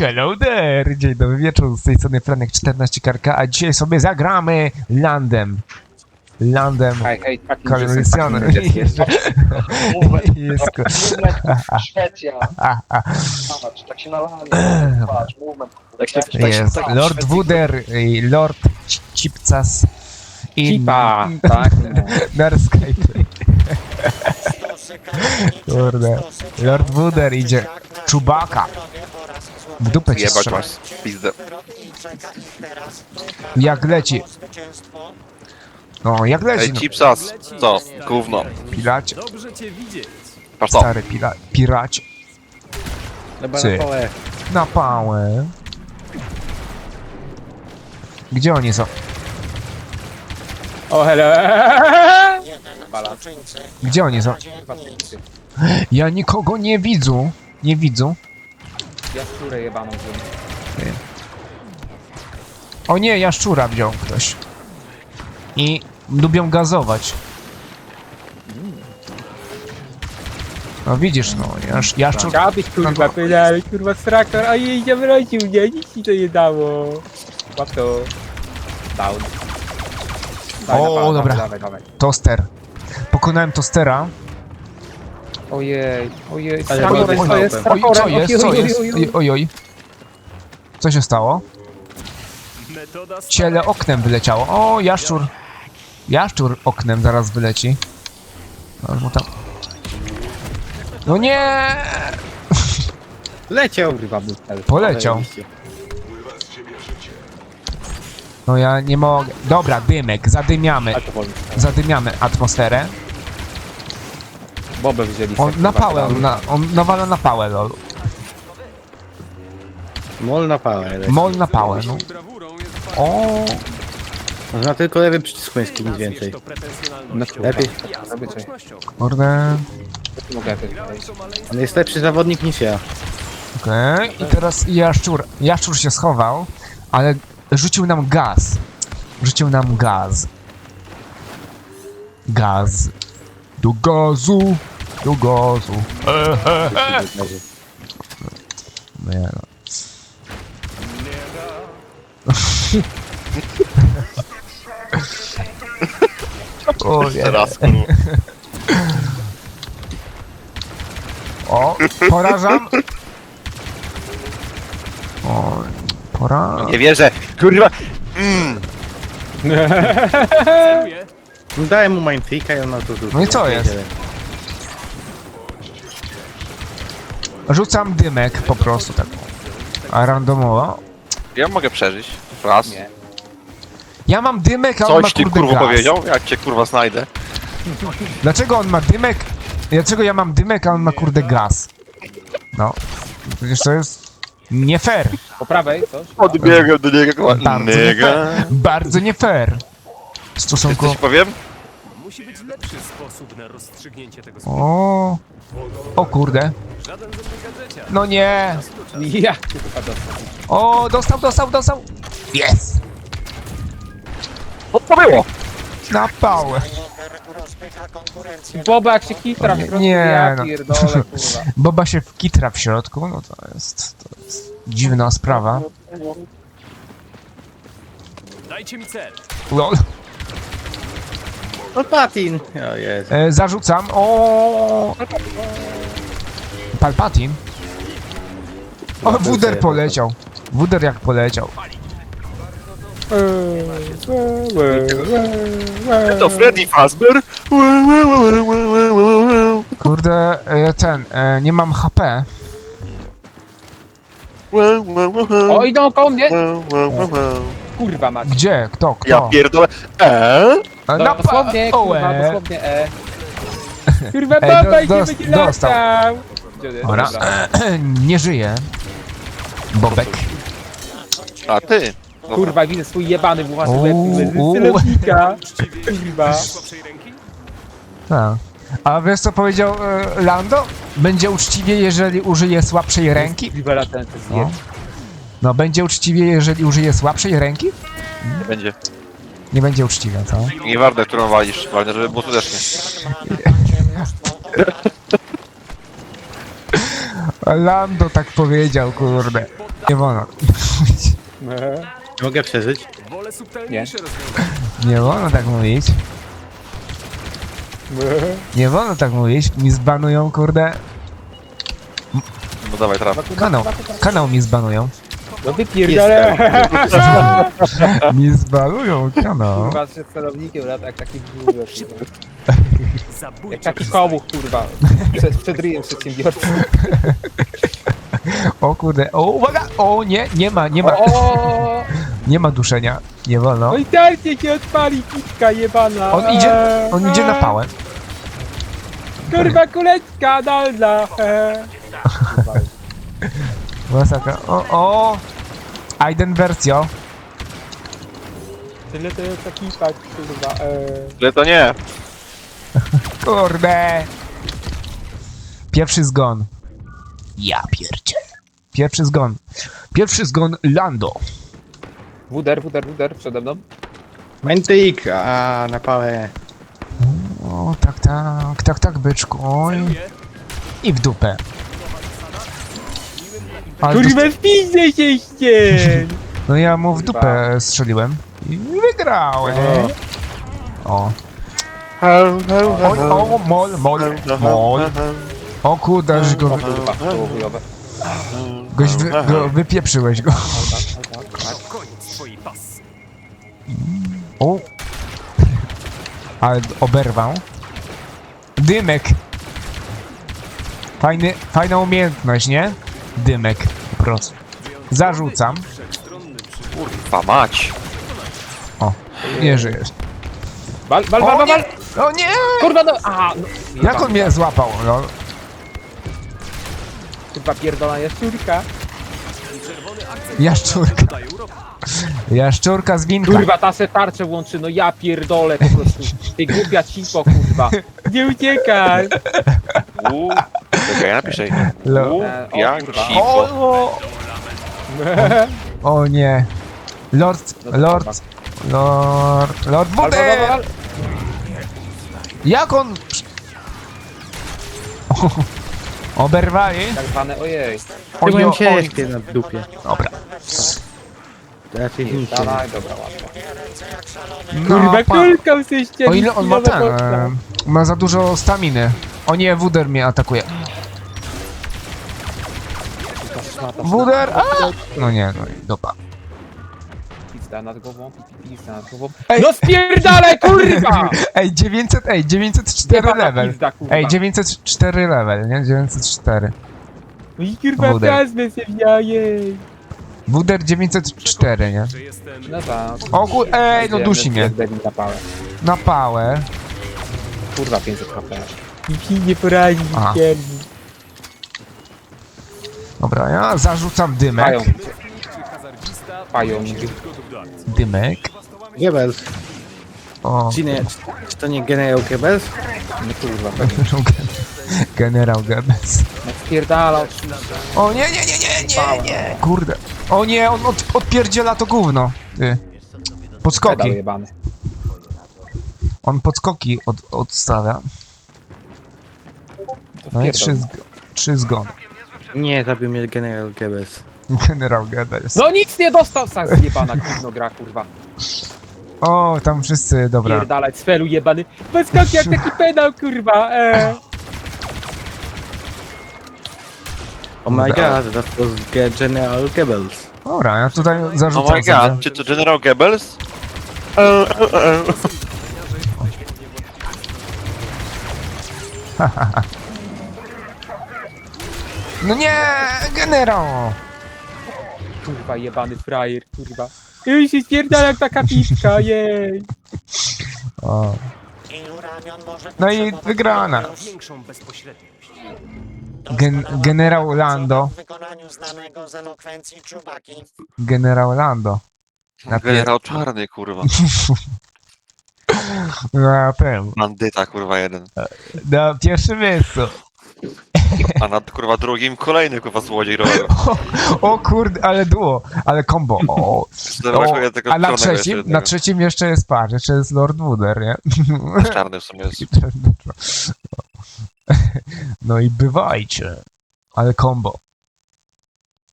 Hello there! Dzień dobry wieczór, z tej strony Franek 14 Karka, a dzisiaj sobie zagramy Landem. Landem Hej, hej, fucking Calrissian. Jest Jest ko- Szwecja. a, a, Patrz, tak się nalali. Patrz, movement. Tak się, tak Jest tak Lord Wuder, i Lord Ci- Cipcas i Cipa, tak. Narskype. Kurde. Lord Wuder idzie. Czubaka. W dupę ci Jebać strzela. masz pizdę. Jak leci. No, jak leci, Ej, no. chipsas, co? Gówno. Piracie, Dobrze cię widzieć. Patrz stary pira piracie. Ty. na pałę. Na pałę. Gdzie oni są? O, hello. Gdzie oni są? Ja nikogo nie widzę. Nie widzę. Ja skórę jebaną wziąłem. O nie, jaszczura wziął ktoś. I lubią gazować. No widzisz, no, jasz, jaszczur... Chciałbyś kurwa pedale, kurwa straktor, a jej nie wrócił mnie, nic ci to nie dało. Łap to. Down. Daj O, dobra. Dawaj, dawaj. Toster. Pokonałem tostera. Ojej, ojej, Ale straktor, oj, to jest Oj, co jest, co jest? oj, oj. Oj. Co się stało? Metoda Ciele oknem wyleciało. O, jaszczur. Jaszczur oknem zaraz wyleci. No, mu tam... No nie! Leciał, butel. Poleciał. No ja nie mogę. Dobra, dymek, zadymiamy. A to powiem. Zadymiamy atmosferę. Bobę wzięli. On na pałę, na, on nawala na pałę, lol. Mol na pałę. leci. Mol na pałę, no. O, Można tylko lewy przycisk męski, nic więcej. Lepiej. Społecznością. kurde. Mogę wyjść. On jest lepszy zawodnik niż ja. Okej, i teraz jaszczur. Jaszczur się schował, ale rzucił nam gaz. Rzucił nam gaz. Gaz. Do gazu. Do gazu. Nie no. O nie. Teraz, kurwa. O, porażam. O, pora. Nie wierzę. Kurwa. Mm. Dałem mu mindfreaka i on na to rzucił. No i co jest? Rzucam dymek po prostu tak. A randomowo. Ja mogę przeżyć. Raz. Nie. Ja mam dymek, a on ma Coś ty kurde kurwa gaz. powiedział? Jak cię kurwa znajdę? Dlaczego on ma dymek? Dlaczego ja mam dymek, a on ma kurde gaz? No. Przecież to jest nie fair. Po prawej coś? Odbiegam do niego. Bardzo nie fair. Bardzo nie fair. W stosunku... Coś powiem? Lepszy sposób na rozstrzygnięcie tego sporu. O. O kurde. Żaden ze mnie gadżecia. No nie. Ja cię chyba dostał. O, dostał, dostał, dostał. Jest. Co to było? Na pałę. Boba jak się kitra w Nie, środku, nie, ja no. pierdolę, kurwa. Boba się wkitra w środku, no to jest, to jest dziwna sprawa. Dajcie mi cel. Lol. No Patin! O jest. E, zarzucam. O. Palpatin. O, Wuder poleciał. Wuder jak poleciał. To Freddy Fazbear. Kurde, e, ten, e, nie mam HP. O, idą koło mnie! Kurwa mać. Gdzie? Kto? Kto? Ja pierdolę. Eee? E, No, na dosłownie, kurwa, dosłownie, e. Kurwa, Ej, baba dos- będzie dostał. latał! Gdzie on jest? Dobra. Dobra. Nie żyje. Bobek. A ty? No, Kurwa, widzę swój jebany własny łeb uuu. z celownika. Kurwa. Słabszej ręki? Tak. A wiesz co powiedział e, Lando? Będzie uczciwie, jeżeli użyje słabszej ręki? Kurwa, latem to No. zjedz. No, będzie uczciwie, jeżeli użyje słabszej ręki? nie będzie. Nie będzie uczciwe, co? Nie warto, którą walisz. Ważne, żeby było skutecznie. Lando tak powiedział, kurde. Nie wolno. Nie mogę przeżyć. Wolę subtelniejsze rozwiązania. Nie wolno tak mówić. Nie wolno tak mówić. Mi zbanują, kurde. No dawaj, traf. Kanał. Kanał mi zbanują. No wypierdolę. Mi zbanują kanał. Kurwa, przed celownikiem lata jak taki kurwa. Jak taki komuch, kurwa. Przed, przed ryjem przedsiębiorcy. O kurde. O, uwaga! O nie, nie ma, nie ma, O! nie ma duszenia. Nie wolno. No i tarcie się odpali, piczka jebana. On idzie, on idzie na pałę. Kurwa, kuleczka dalna. Eee. Masakra. O, o! Aiden wersjo. Tyle to jest taki tak, kurwa. Ale to nie. Kurde! Pierwszy zgon. Ja pierdzielę. Pierwszy zgon. Pierwszy zgon Lando. Wuder, wuder, wuder przede mną. Mentyk! A na pałę. O, tak, tak, tak, tak, byczku. Oj. I w dupę. Ale Kurwa, wpiździe się ścień! No ja mu w dupę strzeliłem. I wygrałem. O. O, o, mol, mol, mol. O kurde, że go, wy- Kurwa, to było chujowe. goś wy, go, wypieprzyłeś go. O. Ale oberwał. Dymek. Fajny, fajna umiejętność, nie? Dymek. Po prostu. Zarzucam. Kurwa mać. O, nie żyjesz. Bal, bal, bal, bal, bal! O nie! Kurwa, no! Aha! No, Jak on mnie złapał? No, Kurwa, pierdolona jaszczurka. jaszczurka. Jaszczurka z winka. Kurwa, ta se tarczę łączy, no ja pierdolę po prostu. Ty głupia cipo, kurwa. Nie uciekaj! Uuu. Czekaj, napiszę. Lo- o jak cipo. O, o, nie. Lord, No to Lord, Lord, Lord Budę! Jak on... Oberwali? Tak zwane, ojej. Byłem oj, ciężkie na dupie. Dobra. Raczej nic. Dawaj, dobra, łatwo. No, Kurwa, pa- kulką se ścieli. O ile on ma ten... e, Ma za dużo staminy. O nie, Wuder mnie atakuje. Wuder! A! No nie, no i dopa. Pizda nad głową, pi- pi- pizda nad głową. Ej. No spierdalaj, kurwa! Ej, 900, ej, 904 Jebana level. Pizda, kurwa. Ej, 904 level, nie? 904. No i kurwa, Wuder. wezmę się w jej. Wuder 904, nie? No tak. O kur... Ej, no dusi mnie. Debil na pałę. Na pałę. Kurwa, 500 HP. I nie poradzi, A. pierdzi. Dobra, ja zarzucam dymek. Pają, hazardzista. pają. Gotów do akcji. Dymek. Goebbels. O, Czy, nie, czy to nie generał Goebbels? No kurwa, pewnie. generał Goebbels. No. O nie, nie, nie, nie, nie, nie. Kurde. O nie, on od, odpierdziela to gówno. Ty. Pedał Podskoki. jebany. On podskoki od, odstawia. To No i trzy, zg trzy zgony. Nie, zabił mnie generał Goebbels. Generał Goebbels. No nic nie dostał, sam zjebana gówno gra, kurwa. O, tam wszyscy, dobra. Pierdalać, sfelu jebany. Bez jak taki pedał, kurwa. E. Oh my Dobra. god, that was ge- General Goebbels. Dobra, ja tutaj Oh zarzucam my sobie. god, czy to General Goebbels? E, e, e. No nie, generał! Kurwa, jebany frajer, kurwa. Już się spierdala jak taka piczka, jej. O. No i wygrana. Większą bezpośredniość. Gen generał Lando. W wykonaniu znanego z elokwencji Czubaki. Generał Lando. Na, pier Generał czarny, kurwa. na, tym, Bandyta, kurwa, jeden. na pierwszym miejscu. A nad, kurwa, drugim kolejny, kurwa, złodziej rower. O kurde, ale duo, ale combo. O, Brakuje o, tego a na czarnego jeszcze trzecim, jednego. na trzecim jeszcze jest par, jeszcze jest Lord Wooder, nie? Czarny w sumie jest. No i bywajcie. Ale combo.